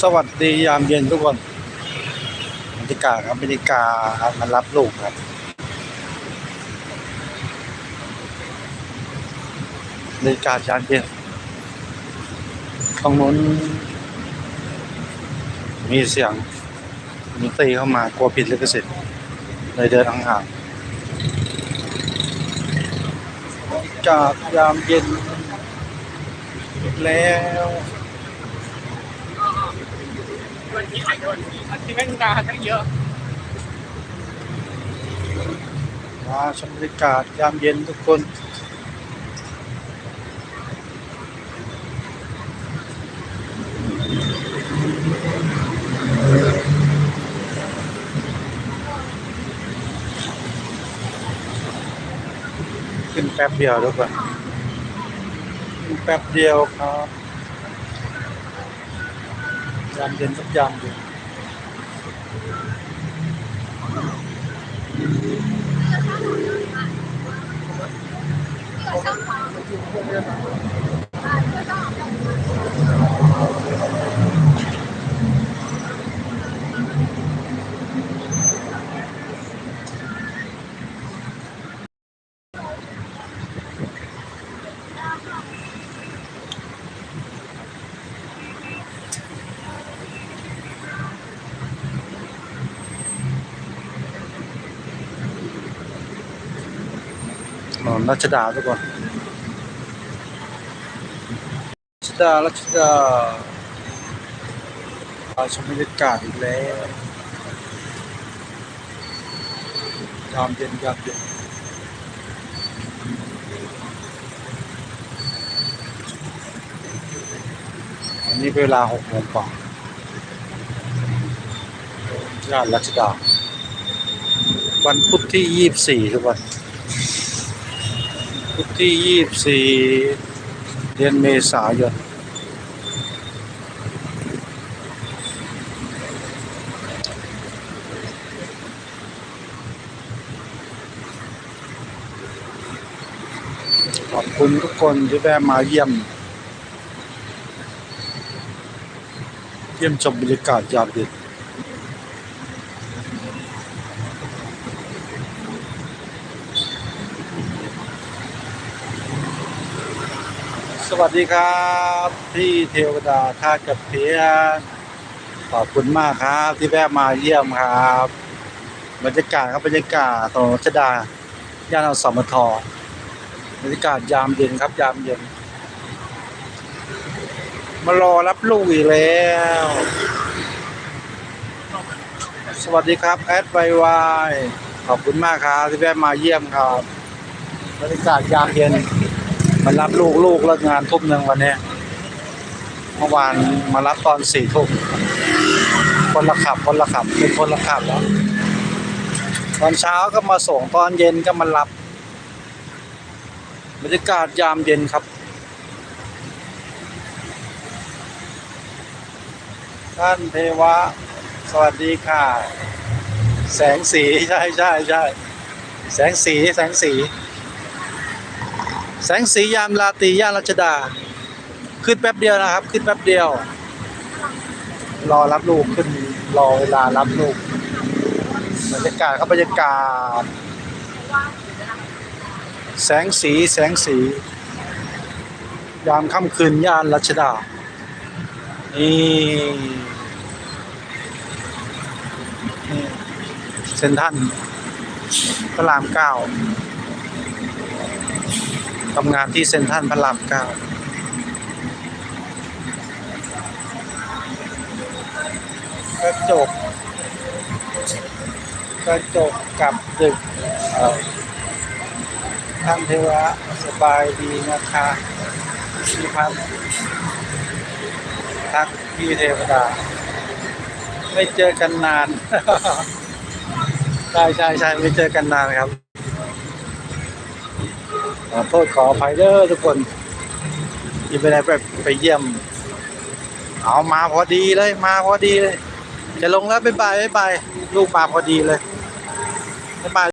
สวัสดียามเย็นทุกคนบรรยากาศครับบรรยากาศมารับลูกครับ บรรยากาศยามเย็นตรงนู้นมีเสียงดนตรีเข้ามากลัวผิดลิขสิทธิ์เลยเดินห่างๆบรรยากยามเย็นแล้ว ที่ไหนวันที่แม่งดาทั้งเยอะมาชมบรรยากาศยามเย็นทุกคนขึ้นแป๊บเดียวทุกคนขึ้นแป๊บเดียวครับ ยามเย็นทุกยามเย็น นนรัชดาทุกคนรัชดารัชดามาชมบรรยากาศอีกแล้วยามเย็นยามเย็นอันนี้เวลาหกโมงกว่าย่านรัชดา วันพุธที่ยี่สิบสี่ทุกวัน พุธที่ยี่สี่เดือนเมษายนขอบคุณทุกคนที่แวะมาเยี่ยม เยี่ยมชมบรรยากาศยามเย็น สวัสดีครับพี่เทวดาท่ากับเพียนขอบคุณมากครับที่แวะมาเยี่ยมครับบรรยากาศครับบรรยากาศถนนรัชดาย่านอสมทบรรยากาศยามเย็นครับ ยามเย็น มารอรับลูกอีกแล้ว สวัสดีครับแอดไววายขอบคุณมากครับที่แวะมาเยี่ยมครับบรรยากาศยามเย็น มารับลูกลูกเลิกงานทุ่มหนึ่งวันนี้เมื่อวานมารับตอนสี่ทุ่มคนละขับคนละขับเป็นคนละขับแล้วตอนเช้าก็มาส่งตอนเย็นก็มารับบรรยากาศยามเย็นครับท่านเทวะ สวัสดีค่ะ แสงสี ใช่ใช่ใช่แสงสี แสงสี แสงสียามราตรีย่านรัชดา ขึ้นแป๊บเดียวนะครับ ขึ้นแป๊บเดียว รอรับลูกขึ้นรอเวลารับลูกบรรยากาศครับบรรยากาศ แสงสีแสงสี ยามค่ำคืนย่านรัชดา นี่นี่เซนทันพระรามเก้า ทำงานที่เซ็นทรันพระรามเก้ากระจกกระจกกับดึกท่านเทวะสบายดีนะคะพี่พันทักพี่เทวดา ไม่เจอกันนาน ใช่ใช่ใช่ไม่เจอกันนานครับ ขอโทษขออภัยเด้อทุกคนที่ไม่ได้ไปไปเยี่ยม เอามาพอดีเลยมาพอดีเลย จะลงแล้วบ๊ายบายบ๊ายบายลูกมาพอดีเลยบ๊ายบาย